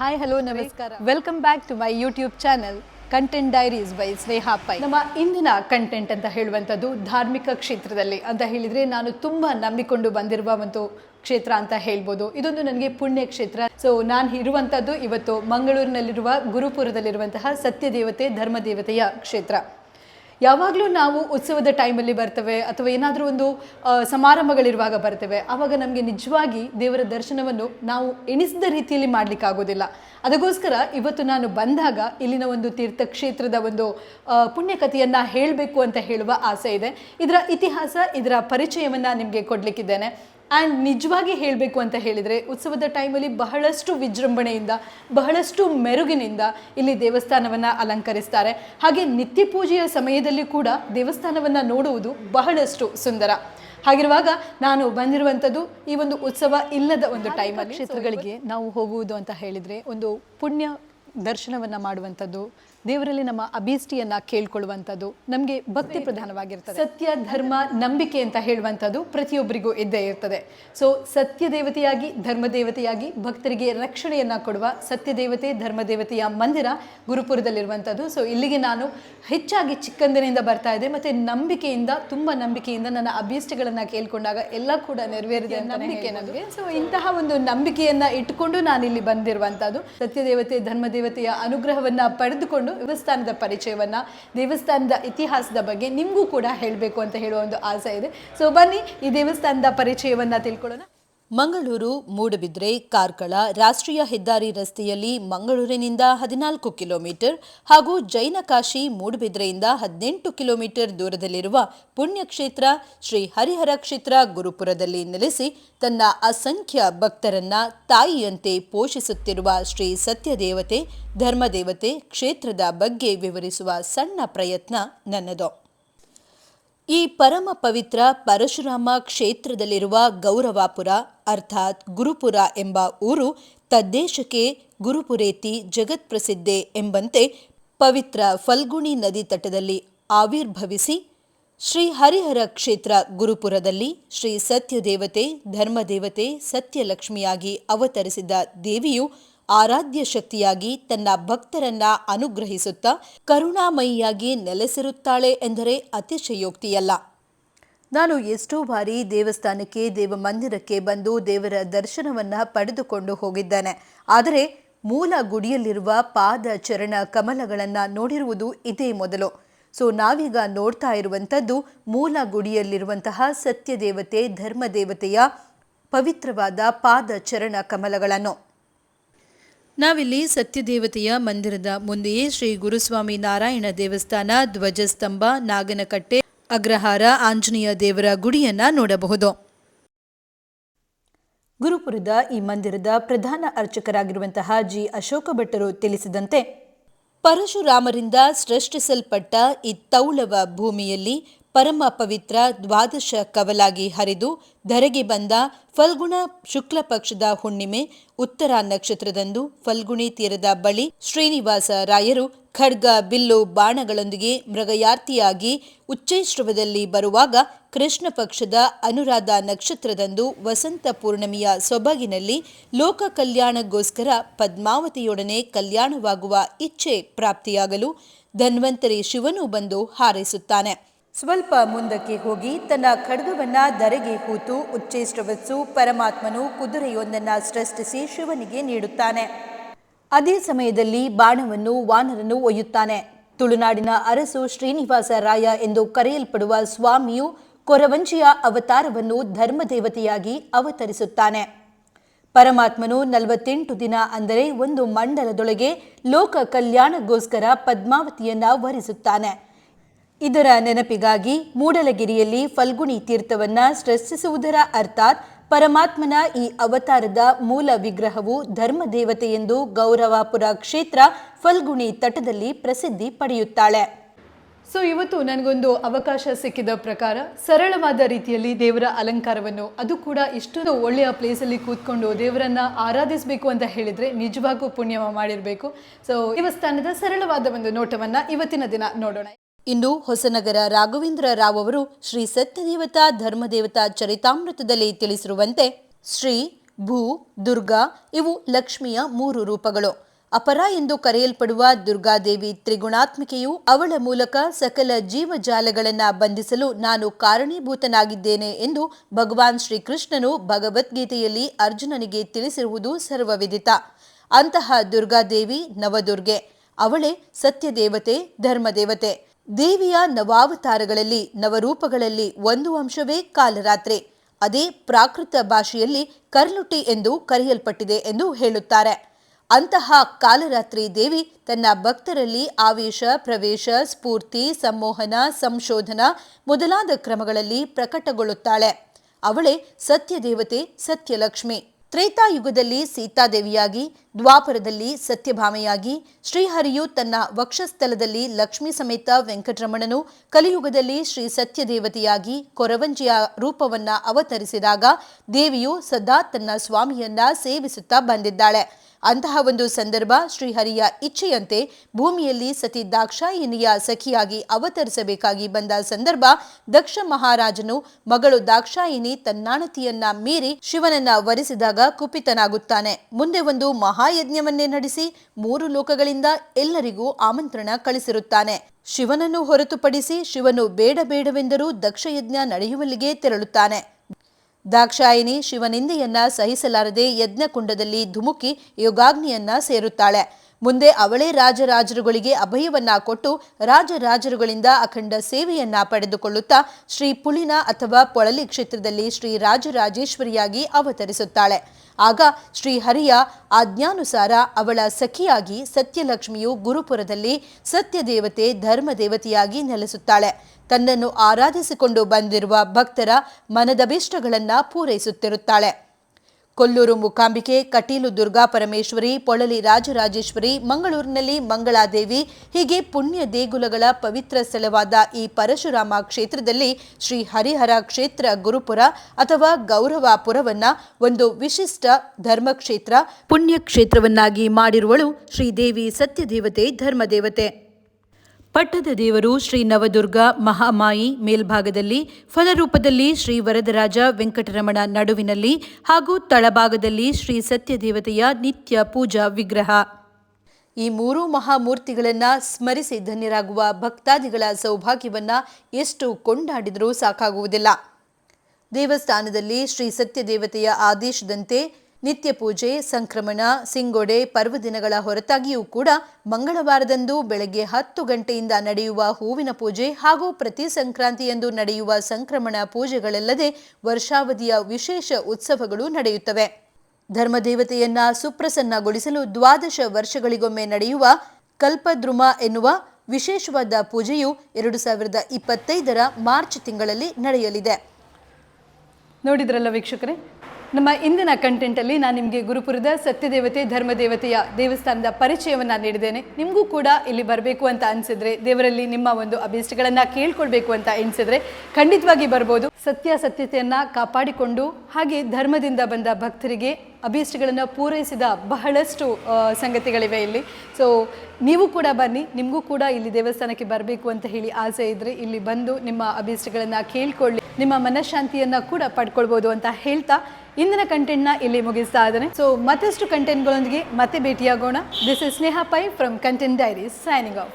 Hi hello ನಮಸ್ಕಾರ. Welcome back to my YouTube channel content diaries by Sneha Pai ನಮ್ಮ ಇಂದಿನ content ಅಂತ ಹೇಳುವಂಥದ್ದು ಧಾರ್ಮಿಕ ಕ್ಷೇತ್ರದಲ್ಲಿ ಅಂತ ಹೇಳಿದರೆ ನಾನು ತುಂಬ ನಂಬಿಕೊಂಡು ಬಂದಿರುವ ಒಂದು ಕ್ಷೇತ್ರ ಅಂತ ಹೇಳ್ಬೋದು. ಇದೊಂದು ನನಗೆ ಪುಣ್ಯ ಕ್ಷೇತ್ರ. ಸೊ ನಾನು ಇರುವಂಥದ್ದು ಇವತ್ತು ಮಂಗಳೂರಿನಲ್ಲಿರುವ ಗುರುಪುರದಲ್ಲಿರುವಂತಹ ಸತ್ಯದೇವತೆ ಧರ್ಮದೇವತೆಯ ಕ್ಷೇತ್ರ. ಯಾವಾಗಲೂ ನಾವು ಉತ್ಸವದ ಟೈಮಲ್ಲಿ ಬರ್ತೇವೆ ಅಥವಾ ಏನಾದರೂ ಒಂದು ಸಮಾರಂಭಗಳಿರುವಾಗ ಬರ್ತೇವೆ. ಆವಾಗ ನಮಗೆ ನಿಜವಾಗಿ ದೇವರ ದರ್ಶನವನ್ನು ನಾವು ಎಣಿಸಿದ ರೀತಿಯಲ್ಲಿ ಮಾಡಲಿಕ್ಕಾಗೋದಿಲ್ಲ ಅದಕ್ಕೋಸ್ಕರ ಇವತ್ತು ನಾನು ಬಂದಾಗ ಇಲ್ಲಿನ ಒಂದು ತೀರ್ಥಕ್ಷೇತ್ರದ ಒಂದು ಪುಣ್ಯಕಥೆಯನ್ನು ಹೇಳಬೇಕು ಅಂತ ಹೇಳುವ ಆಸೆ ಇದೆ. ಇದರ ಇತಿಹಾಸ, ಇದರ ಪರಿಚಯವನ್ನು ನಿಮಗೆ ಕೊಡಲಿಕ್ಕಿದ್ದೇನೆ. ಆ್ಯಂಡ್ ನಿಜವಾಗಿ ಹೇಳಬೇಕು ಅಂತ ಹೇಳಿದರೆ ಉತ್ಸವದ ಟೈಮಲ್ಲಿ ಬಹಳಷ್ಟು ವಿಜೃಂಭಣೆಯಿಂದ ಬಹಳಷ್ಟು ಮೆರುಗಿನಿಂದ ಇಲ್ಲಿ ದೇವಸ್ಥಾನವನ್ನು ಅಲಂಕರಿಸ್ತಾರೆ. ಹಾಗೆ ನಿತ್ಯ ಪೂಜೆಯ ಸಮಯದಲ್ಲಿ ಕೂಡ ದೇವಸ್ಥಾನವನ್ನು ನೋಡುವುದು ಬಹಳಷ್ಟು ಸುಂದರ. ಹಾಗಿರುವಾಗ ನಾನು ಬಂದಿರುವಂಥದ್ದು ಈ ಒಂದು ಉತ್ಸವ ಇಲ್ಲದ ಒಂದು ಟೈಮಲ್ಲಿ ಕ್ಷೇತ್ರಗಳಿಗೆ ನಾವು ಹೋಗುವುದು ಅಂತ ಹೇಳಿದರೆ ಒಂದು ಪುಣ್ಯ ದರ್ಶನವನ್ನು ಮಾಡುವಂಥದ್ದು ದೇವರಲ್ಲಿ ನಮ್ಮ ಅಭೀಷ್ಟಿಯನ್ನ ಕೇಳ್ಕೊಳ್ಳುವಂಥದ್ದು ನಮಗೆ ಭಕ್ತಿ ಪ್ರಧಾನವಾಗಿರ್ತದೆ. ಸತ್ಯ ಧರ್ಮ ನಂಬಿಕೆ ಅಂತ ಹೇಳುವಂಥದ್ದು ಪ್ರತಿಯೊಬ್ಬರಿಗೂ ಇದ್ದೇ ಇರ್ತದೆ. ಸೊ ಸತ್ಯ ದೇವತೆಯಾಗಿ ಧರ್ಮ ದೇವತೆಯಾಗಿ ಭಕ್ತರಿಗೆ ರಕ್ಷಣೆಯನ್ನ ಕೊಡುವ ಸತ್ಯ ದೇವತೆ ಧರ್ಮ ದೇವತೆಯ ಮಂದಿರ ಗುರುಪುರದಲ್ಲಿರುವಂಥದ್ದು. ಸೊ ಇಲ್ಲಿಗೆ ನಾನು ಹೆಚ್ಚಾಗಿ ಚಿಕ್ಕಂದಿನಿಂದ ಬರ್ತಾ ಇದೆ ಮತ್ತೆ ನಂಬಿಕೆಯಿಂದ ತುಂಬಾ ನಂಬಿಕೆಯಿಂದ ನನ್ನ ಅಭೀಷ್ಟಗಳನ್ನ ಕೇಳ್ಕೊಂಡಾಗ ಎಲ್ಲ ಕೂಡ ನೆರವೇರಿದೆ ನಂಬಿಕೆ ನಮಗೆ. ಸೊ ಇಂತಹ ಒಂದು ನಂಬಿಕೆಯನ್ನ ಇಟ್ಕೊಂಡು ನಾನು ಇಲ್ಲಿ ದೇವತೆ ಧರ್ಮ ದೇವತೆಯ ಅನುಗ್ರಹವನ್ನ ಪಡೆದುಕೊಂಡು ದೇವಸ್ಥಾನದ ಪರಿಚಯವನ್ನ, ದೇವಸ್ಥಾನದ ಇತಿಹಾಸದ ಬಗ್ಗೆ ನಿಮಗೂ ಕೂಡ ಹೇಳಬೇಕು ಅಂತ ಹೇಳುವ ಒಂದು ಆಸೆ ಇದೆ. ಸೊ ಬನ್ನಿ ಈ ದೇವಸ್ಥಾನದ ಪರಿಚಯವನ್ನ ತಿಳ್ಕೊಳ್ಳೋಣ. ಮಂಗಳೂರು ಮೂಡುಬಿದ್ರೆ, ಕಾರ್ಕಳ, ರಾಷ್ಟ್ರೀಯ ಹೆದ್ದಾರಿ ರಸ್ತೆಯಲ್ಲಿ ಮಂಗಳೂರಿನಿಂದ ಹದಿನಾಲ್ಕು ಕಿಲೋಮೀಟರ್ ಹಾಗೂ ಜೈನಕಾಶಿ ಮೂಡುಬಿದ್ರೆಯಿಂದ ಹದಿನೆಂಟು ಕಿಲೋಮೀಟರ್ ದೂರದಲ್ಲಿರುವ ಪುಣ್ಯಕ್ಷೇತ್ರ ಶ್ರೀ ಹರಿಹರ ಕ್ಷೇತ್ರ ಗುರುಪುರದಲ್ಲಿ ನೆಲೆಸಿ ತನ್ನ ಅಸಂಖ್ಯ ಭಕ್ತರನ್ನ ತಾಯಿಯಂತೆ ಪೋಷಿಸುತ್ತಿರುವ ಶ್ರೀ ಸತ್ಯದೇವತೆ, ಧರ್ಮದೇವತೆ ಕ್ಷೇತ್ರದ ಬಗ್ಗೆ ವಿವರಿಸುವ ಸಣ್ಣ ಪ್ರಯತ್ನ ನನ್ನದು. ಈ ಪರಮ ಪವಿತ್ರ ಪರಶುರಾಮ ಕ್ಷೇತ್ರದಲ್ಲಿರುವ ಗೌರವಾಪುರ, ಅರ್ಥಾತ್ ಗುರುಪುರ ಎಂಬ ಊರು ತದ್ದೇಶಕ್ಕೆ ಗುರುಪುರೇತಿ ಜಗತ್ಪ್ರಸಿದ್ಧೆ ಎಂಬಂತೆ ಪವಿತ್ರ ಫಲ್ಗುಣಿ ನದಿ ತಟದಲ್ಲಿ ಆವಿರ್ಭವಿಸಿ ಶ್ರೀ ಹರಿಹರ ಕ್ಷೇತ್ರ ಗುರುಪುರದಲ್ಲಿ ಶ್ರೀ ಸತ್ಯದೇವತೆ, ಧರ್ಮದೇವತೆ, ಸತ್ಯಲಕ್ಷ್ಮಿಯಾಗಿ ಅವತರಿಸಿದ ದೇವಿಯು ಆರಾಧ್ಯ ಶಕ್ತಿಯಾಗಿ ತನ್ನ ಭಕ್ತರನ್ನ ಅನುಗ್ರಹಿಸುತ್ತಾ ಕರುಣಾಮಯಿಯಾಗಿ ನೆಲೆಸಿರುತ್ತಾಳೆ ಎಂದರೆ ಅತಿಶಯೋಕ್ತಿಯಲ್ಲ. ನಾನು ಎಷ್ಟೋ ಬಾರಿ ದೇವಸ್ಥಾನಕ್ಕೆ ದೇವ ಮಂದಿರಕ್ಕೆ ಬಂದು ದೇವರ ದರ್ಶನವನ್ನ ಪಡೆದುಕೊಂಡು ಹೋಗಿದ್ದೇನೆ. ಆದರೆ ಮೂಲ ಗುಡಿಯಲ್ಲಿರುವ ಪಾದ ಚರಣ ಕಮಲಗಳನ್ನು ನೋಡಿರುವುದು ಇದೇ ಮೊದಲು. ಸೊ, ನಾವೀಗ ನೋಡ್ತಾ ಇರುವಂಥದ್ದು ಮೂಲ ಗುಡಿಯಲ್ಲಿರುವಂತಹ ಸತ್ಯದೇವತೆ, ಧರ್ಮದೇವತೆಯ ಪವಿತ್ರವಾದ ಪಾದ ಚರಣ ಕಮಲಗಳನ್ನು. ನಾವಿಲ್ಲಿ ಸತ್ಯದೇವತೆಯ ಮಂದಿರದ ಮುಂದೆಯೇ ಶ್ರೀ ಗುರುಸ್ವಾಮಿ ನಾರಾಯಣ ದೇವಸ್ಥಾನ, ಧ್ವಜಸ್ತಂಭ, ನಾಗನಕಟ್ಟೆ, ಅಗ್ರಹಾರ, ಆಂಜನೇಯ ದೇವರ ಗುಡಿಯನ್ನ ನೋಡಬಹುದು. ಗುರುಪುರದ ಈ ಮಂದಿರದ ಪ್ರಧಾನ ಅರ್ಚಕರಾಗಿರುವಂತಹ ಜಿ. ಅಶೋಕ ಭಟ್ಟರು ತಿಳಿಸಿದಂತೆ, ಪರಶುರಾಮರಿಂದ ಸೃಷ್ಟಿಸಲ್ಪಟ್ಟ ಈ ತೌಳವ ಭೂಮಿಯಲ್ಲಿ ಪರಮ ಪವಿತ್ರ ದ್ವಾದಶ ಕವಲಾಗಿ ಹರಿದು ಧರೆಗೆ ಬಂದ ಫಲ್ಗುಣ ಶುಕ್ಲ ಪಕ್ಷದ ಹುಣ್ಣಿಮೆ, ಉತ್ತರ ನಕ್ಷತ್ರದಂದು ಫಲ್ಗುಣಿ ತೀರದ ಬಳಿ ಶ್ರೀನಿವಾಸ ರಾಯರು ಖಡ್ಗ, ಬಿಲ್ಲು, ಬಾಣಗಳೊಂದಿಗೆ ಮೃಗಯಾರ್ತಿಯಾಗಿ ಉಚ್ಚೈಶ್ರವದಲ್ಲಿ ಬರುವಾಗ ಕೃಷ್ಣ ಪಕ್ಷದ ಅನುರಾಧ ನಕ್ಷತ್ರದಂದು ವಸಂತ ಪೂರ್ಣಿಮೆಯ ಸೊಬಗಿನಲ್ಲಿ ಲೋಕ ಕಲ್ಯಾಣಗೋಸ್ಕರ ಪದ್ಮಾವತಿಯೊಡನೆ ಕಲ್ಯಾಣವಾಗುವ ಇಚ್ಛೆ ಪ್ರಾಪ್ತಿಯಾಗಲು ಧನ್ವಂತರಿ ಶಿವನು ಬಂದು ಹಾರೈಸುತ್ತಾನೆ. ಸ್ವಲ್ಪ ಮುಂದಕ್ಕೆ ಹೋಗಿ ತನ್ನ ಖಡ್ಗವನ್ನ ಧರೆಗೆ ಹೂತು ಉಚ್ಚೇಷ್ಟವತ್ಸು ಪರಮಾತ್ಮನು ಕುದುರೆಯೊಂದನ್ನು ಸೃಷ್ಟಿಸಿ ಶಿವನಿಗೆ ನೀಡುತ್ತಾನೆ. ಅದೇ ಸಮಯದಲ್ಲಿ ಬಾಣವನ್ನು ವಾನರನ್ನು ಒಯ್ಯುತ್ತಾನೆ. ತುಳುನಾಡಿನ ಅರಸು ಶ್ರೀನಿವಾಸ ರಾಯ ಎಂದು ಕರೆಯಲ್ಪಡುವ ಸ್ವಾಮಿಯು ಕೊರವಂಜಿಯ ಅವತಾರವನ್ನು ಧರ್ಮದೇವತೆಯಾಗಿ ಅವತರಿಸುತ್ತಾನೆ. ಪರಮಾತ್ಮನು ನಲವತ್ತೆಂಟು ದಿನ ಅಂದರೆ ಒಂದು ಮಂಡಲದೊಳಗೆ ಲೋಕ ಕಲ್ಯಾಣಗೋಸ್ಕರ ಪದ್ಮಾವತಿಯನ್ನ ವರಿಸುತ್ತಾನೆ. ಇದರ ನೆನಪಿಗಾಗಿ ಮೂಡಲಗಿರಿಯಲ್ಲಿ ಫಲ್ಗುಣಿ ತೀರ್ಥವನ್ನ ಸೃಷ್ಟಿಸುವುದರ ಅರ್ಥಾತ್ ಪರಮಾತ್ಮನ ಈ ಅವತಾರದ ಮೂಲ ವಿಗ್ರಹವು ಧರ್ಮದೇವತೆ ಎಂದು ಗೌರವಾಪುರ ಕ್ಷೇತ್ರ ಫಲ್ಗುಣಿ ತಟದಲ್ಲಿ ಪ್ರಸಿದ್ಧಿ ಪಡೆಯುತ್ತಾಳೆ. ಸೊ ಇವತ್ತು ನನಗೊಂದು ಅವಕಾಶ ಸಿಕ್ಕಿದ ಪ್ರಕಾರ ಸರಳವಾದ ರೀತಿಯಲ್ಲಿ ದೇವರ ಅಲಂಕಾರವನ್ನು, ಅದು ಕೂಡ ಇಷ್ಟೊಂದು ಒಳ್ಳೆಯ ಪ್ಲೇಸಲ್ಲಿ ಕೂತ್ಕೊಂಡು ದೇವರನ್ನ ಆರಾಧಿಸಬೇಕು ಅಂತ ಹೇಳಿದರೆ ನಿಜವಾಗೂ ಪುಣ್ಯವ ಮಾಡಿರಬೇಕು. ಸೊ ದೇವಸ್ಥಾನದ ಸರಳವಾದ ಒಂದು ನೋಟವನ್ನು ಇವತ್ತಿನ ದಿನ ನೋಡೋಣ. ಇಂದು ಹೊಸನಗರ ರಾಘವೇಂದ್ರ ರಾವ್ ಅವರು ಶ್ರೀ ಸತ್ಯದೇವತಾ ಧರ್ಮದೇವತಾ ಚರಿತಾಮೃತದಲ್ಲಿ ತಿಳಿಸಿರುವಂತೆ ಶ್ರೀ, ಭೂ, ದುರ್ಗಾ ಇವು ಲಕ್ಷ್ಮಿಯ ಮೂರು ರೂಪಗಳು. ಅಪರ ಎಂದು ಕರೆಯಲ್ಪಡುವ ದುರ್ಗಾದೇವಿ ತ್ರಿಗುಣಾತ್ಮಿಕೆಯು ಅವಳ ಮೂಲಕ ಸಕಲ ಜೀವಜಾಲಗಳನ್ನು ಬಂಧಿಸಲು ನಾನು ಕಾರಣೀಭೂತನಾಗಿದ್ದೇನೆ ಎಂದು ಭಗವಾನ್ ಶ್ರೀಕೃಷ್ಣನು ಭಗವದ್ಗೀತೆಯಲ್ಲಿ ಅರ್ಜುನನಿಗೆ ತಿಳಿಸಿರುವುದು ಸರ್ವವಿದಿತ. ಅಂತಹ ದುರ್ಗಾದೇವಿ ನವದುರ್ಗೆ. ಅವಳೇ ಸತ್ಯದೇವತೆ, ಧರ್ಮದೇವತೆ. ದೇವಿಯ ನವಾವತಾರಗಳಲ್ಲಿ ನವರೂಪಗಳಲ್ಲಿ ಒಂದು ಅಂಶವೇ ಕಾಲರಾತ್ರಿ. ಅದೇ ಪ್ರಾಕೃತ ಭಾಷೆಯಲ್ಲಿ ಕರ್ಲುಟಿ ಎಂದು ಕರೆಯಲ್ಪಟ್ಟಿದೆ ಎಂದು ಹೇಳುತ್ತಾರೆ. ಅಂತಹ ಕಾಲರಾತ್ರಿ ದೇವಿ ತನ್ನ ಭಕ್ತರಲ್ಲಿ ಆವೇಶ, ಪ್ರವೇಶ, ಸ್ಫೂರ್ತಿ, ಸಂಮೋಹನ, ಸಂಶೋಧನ ಮೊದಲಾದ ಕ್ರಮಗಳಲ್ಲಿ ಪ್ರಕಟಗೊಳ್ಳುತ್ತಾಳೆ. ಅವಳೇ ಸತ್ಯದೇವತೆ, ಸತ್ಯಲಕ್ಷ್ಮಿ. ತ್ರೇತಾಯುಗದಲ್ಲಿ ಸೀತಾದೇವಿಯಾಗಿ, ದ್ವಾಪರದಲ್ಲಿ ಸತ್ಯಭಾಮೆಯಾಗಿ, ಶ್ರೀಹರಿಯು ತನ್ನ ವಕ್ಷಸ್ಥಲದಲ್ಲಿ ಲಕ್ಷ್ಮೀ ಸಮೇತ ವೆಂಕಟರಮಣನು ಕಲಿಯುಗದಲ್ಲಿ ಶ್ರೀ ಸತ್ಯದೇವತೆಯಾಗಿ ಕೊರವಂಜಿಯ ರೂಪವನ್ನ ಅವತರಿಸಿದಾಗ ದೇವಿಯು ಸದಾ ತನ್ನ ಸ್ವಾಮಿಯನ್ನ ಸೇವಿಸುತ್ತಾ ಬಂದಿದ್ದಾಳೆ. ಅಂತಹ ಒಂದು ಸಂದರ್ಭ ಶ್ರೀಹರಿಯ ಇಚ್ಛೆಯಂತೆ ಭೂಮಿಯಲ್ಲಿ ಸತಿ ದಾಕ್ಷಾಯಿನಿಯ ಸಖಿಯಾಗಿ ಅವತರಿಸಬೇಕಾಗಿ ಬಂದ ಸಂದರ್ಭ ದಕ್ಷ ಮಹಾರಾಜನು ಮಗಳು ದಾಕ್ಷಾಯಿನಿ ತನ್ನಾಣತಿಯನ್ನ ಮೀರಿ ಶಿವನನ್ನ ವರಿಸಿದಾಗ ಕುಪಿತನಾಗುತ್ತಾನೆ. ಮುಂದೆ ಒಂದು ಮಹಾಯಜ್ಞವನ್ನೇ ನಡೆಸಿ ಮೂರು ಲೋಕಗಳಿಂದ ಎಲ್ಲರಿಗೂ ಆಮಂತ್ರಣ ಕಳಿಸಿರುತ್ತಾನೆ. ಶಿವನನ್ನು ಹೊರತುಪಡಿಸಿ ಶಿವನು ಬೇಡ ಬೇಡವೆಂದರೂ ದಕ್ಷಯಜ್ಞ ನಡೆಯುವಲ್ಲಿಗೆ ತೆರಳುತ್ತಾನೆ. ದಾಕ್ಷಾಯಿನಿ ಶಿವನಿಂದೆಯನ್ನ ಸಹಿಸಲಾರದೆ ಯಜ್ಞಕುಂಡದಲ್ಲಿ ಧುಮುಕಿ ಯೋಗಾಗ್ನಿಯನ್ನ ಸೇರುತ್ತಾಳೆ. ಮುಂದೆ ಅವಳೇ ರಾಜರಾಜರುಗಳಿಗೆ ಅಭಯವನ್ನ ಕೊಟ್ಟು ರಾಜರಾಜರುಗಳಿಂದ ಅಖಂಡ ಸೇವೆಯನ್ನ ಪಡೆದುಕೊಳ್ಳುತ್ತಾ ಶ್ರೀ ಪುಳಿನ ಅಥವಾ ಪೊಳಲಿ ಕ್ಷೇತ್ರದಲ್ಲಿ ಶ್ರೀ ರಾಜರಾಜೇಶ್ವರಿಯಾಗಿ ಅವತರಿಸುತ್ತಾಳೆ. ಆಗ ಶ್ರೀ ಹರಿಯ ಆಜ್ಞಾನುಸಾರ ಅವಳ ಸಖಿಯಾಗಿ ಸತ್ಯಲಕ್ಷ್ಮಿಯು ಗುರುಪುರದಲ್ಲಿ ಸತ್ಯದೇವತೆ ಧರ್ಮದೇವತೆಯಾಗಿ ನೆಲೆಸುತ್ತಾಳೆ. ತನ್ನನ್ನು ಆರಾಧಿಸಿಕೊಂಡು ಬಂದಿರುವ ಭಕ್ತರ ಮನದಭೀಷ್ಟಗಳನ್ನು ಪೂರೈಸುತ್ತಿರುತ್ತಾಳೆ. ಕೊಲ್ಲೂರು ಮೂಕಾಂಬಿಕೆ, ಕಟೀಲು ದುರ್ಗಾ ಪರಮೇಶ್ವರಿ, ಪೊಳಲಿ ರಾಜರಾಜೇಶ್ವರಿ, ಮಂಗಳೂರಿನಲ್ಲಿ ಮಂಗಳಾದೇವಿ, ಹೀಗೆ ಪುಣ್ಯ ದೇಗುಲಗಳ ಪವಿತ್ರ ಸ್ಥಳವಾದ ಈ ಪರಶುರಾಮ ಕ್ಷೇತ್ರದಲ್ಲಿ ಶ್ರೀ ಹರಿಹರ ಕ್ಷೇತ್ರ ಗುರುಪುರ ಅಥವಾ ಗೌರವಾಪುರವನ್ನ ಒಂದು ವಿಶಿಷ್ಟ ಧರ್ಮಕ್ಷೇತ್ರ ಪುಣ್ಯ ಕ್ಷೇತ್ರವನ್ನಾಗಿ ಮಾಡಿರುವಳು ಶ್ರೀದೇವಿ ಸತ್ಯದೇವತೆ ಧರ್ಮದೇವತೆ. ಪಟ್ಟದ ದೇವರು ಶ್ರೀ ನವದುರ್ಗ ಮಹಾಮಾಯಿ ಮೇಲ್ಭಾಗದಲ್ಲಿ ಫಲರೂಪದಲ್ಲಿ ಶ್ರೀ ವರದರಾಜ ವೆಂಕಟರಮಣ ನಡುವಿನಲ್ಲಿ ಹಾಗೂ ತಳಭಾಗದಲ್ಲಿ ಶ್ರೀ ಸತ್ಯದೇವತೆಯ ನಿತ್ಯ ಪೂಜಾ ವಿಗ್ರಹ. ಈ ಮೂರು ಮಹಾಮೂರ್ತಿಗಳನ್ನ ಸ್ಮರಿಸಿ ಧನ್ಯರಾಗುವ ಭಕ್ತಾದಿಗಳ ಸೌಭಾಗ್ಯವನ್ನು ಎಷ್ಟು ಕೊಂಡಾಡಿದರೂ ಸಾಕಾಗುವುದಿಲ್ಲ. ದೇವಸ್ಥಾನದಲ್ಲಿ ಶ್ರೀ ಸತ್ಯದೇವತೆಯ ಆದೇಶದಂತೆ ನಿತ್ಯ ಪೂಜೆ, ಸಂಕ್ರಮಣ, ಸಿಂಗೊಡೆ, ಪರ್ವದಿನಗಳ ಹೊರತಾಗಿಯೂ ಕೂಡ ಮಂಗಳವಾರದಂದು ಬೆಳಗ್ಗೆ ಹತ್ತು ಗಂಟೆಯಿಂದ ನಡೆಯುವ ಹೂವಿನ ಪೂಜೆ ಹಾಗೂ ಪ್ರತಿ ಸಂಕ್ರಾಂತಿಯಂದು ನಡೆಯುವ ಸಂಕ್ರಮಣ ಪೂಜೆಗಳಲ್ಲದೆ ವರ್ಷಾವಧಿಯ ವಿಶೇಷ ಉತ್ಸವಗಳು ನಡೆಯುತ್ತವೆ. ಧರ್ಮದೇವತೆಯನ್ನ ಸುಪ್ರಸನ್ನಗೊಳಿಸಲು ದ್ವಾದಶ ವರ್ಷಗಳಿಗೊಮ್ಮೆ ನಡೆಯುವ ಕಲ್ಪದ್ರುಮ ಎನ್ನುವ ವಿಶೇಷವಾದ ಪೂಜೆಯು ಎರಡು ಸಾವಿರದ ಇಪ್ಪತ್ತೈದರ ಮಾರ್ಚ್ ತಿಂಗಳಲ್ಲಿ ನಡೆಯಲಿದೆ. ನೋಡಿದ್ರಲ್ಲ ವೀಕ್ಷಕರೇ ನಮ್ಮ ಇಂದಿನ ಕಂಟೆಂಟಲ್ಲಿ ನಾನು ನಿಮಗೆ ಗುರುಪುರದ ಸತ್ಯದೇವತೆ, ಧರ್ಮದೇವತೆಯ ದೇವಸ್ಥಾನದ ಪರಿಚಯವನ್ನು ನೀಡಿದ್ದೇನೆ. ನಿಮಗೂ ಕೂಡ ಇಲ್ಲಿ ಬರಬೇಕು ಅಂತ ಅನಿಸಿದ್ರೆ, ದೇವರಲ್ಲಿ ನಿಮ್ಮ ಒಂದು ಅಭೀಷ್ಟಗಳನ್ನು ಕೇಳ್ಕೊಳ್ಬೇಕು ಅಂತ ಎಣಿಸಿದ್ರೆ ಖಂಡಿತವಾಗಿ ಬರ್ಬೋದು. ಸತ್ಯಾಸತ್ಯತೆಯನ್ನು ಕಾಪಾಡಿಕೊಂಡು, ಹಾಗೆ ಧರ್ಮದಿಂದ ಬಂದ ಭಕ್ತರಿಗೆ ಅಭೀಷ್ಟಗಳನ್ನು ಪೂರೈಸಿದ ಬಹಳಷ್ಟು ಸಂಗತಿಗಳಿವೆ ಇಲ್ಲಿ. ಸೊ ನೀವು ಕೂಡ ಬನ್ನಿ, ನಿಮಗೂ ಕೂಡ ಇಲ್ಲಿ ದೇವಸ್ಥಾನಕ್ಕೆ ಬರಬೇಕು ಅಂತ ಹೇಳಿ ಆಸೆ ಇದ್ದರೆ ಇಲ್ಲಿ ಬಂದು ನಿಮ್ಮ ಅಭೀಷ್ಟಗಳನ್ನು ಕೇಳ್ಕೊಳ್ಳಿ, ನಿಮ್ಮ ಮನಃಶಾಂತಿಯನ್ನು ಕೂಡ ಪಡ್ಕೊಳ್ಬೋದು ಅಂತ ಹೇಳ್ತಾ ಇಂದಿನ ಕಂಟೆಂಟ್ನ ಇಲ್ಲಿ ಮುಗಿಸ್ತಾ ಇದ್ದೇನೆ. ಸೊ ಮತ್ತಷ್ಟು ಕಂಟೆಂಟ್ಗಳೊಂದಿಗೆ ಮತ್ತೆ ಭೇಟಿಯಾಗೋಣ. This is Sneha Pai from content diary signing off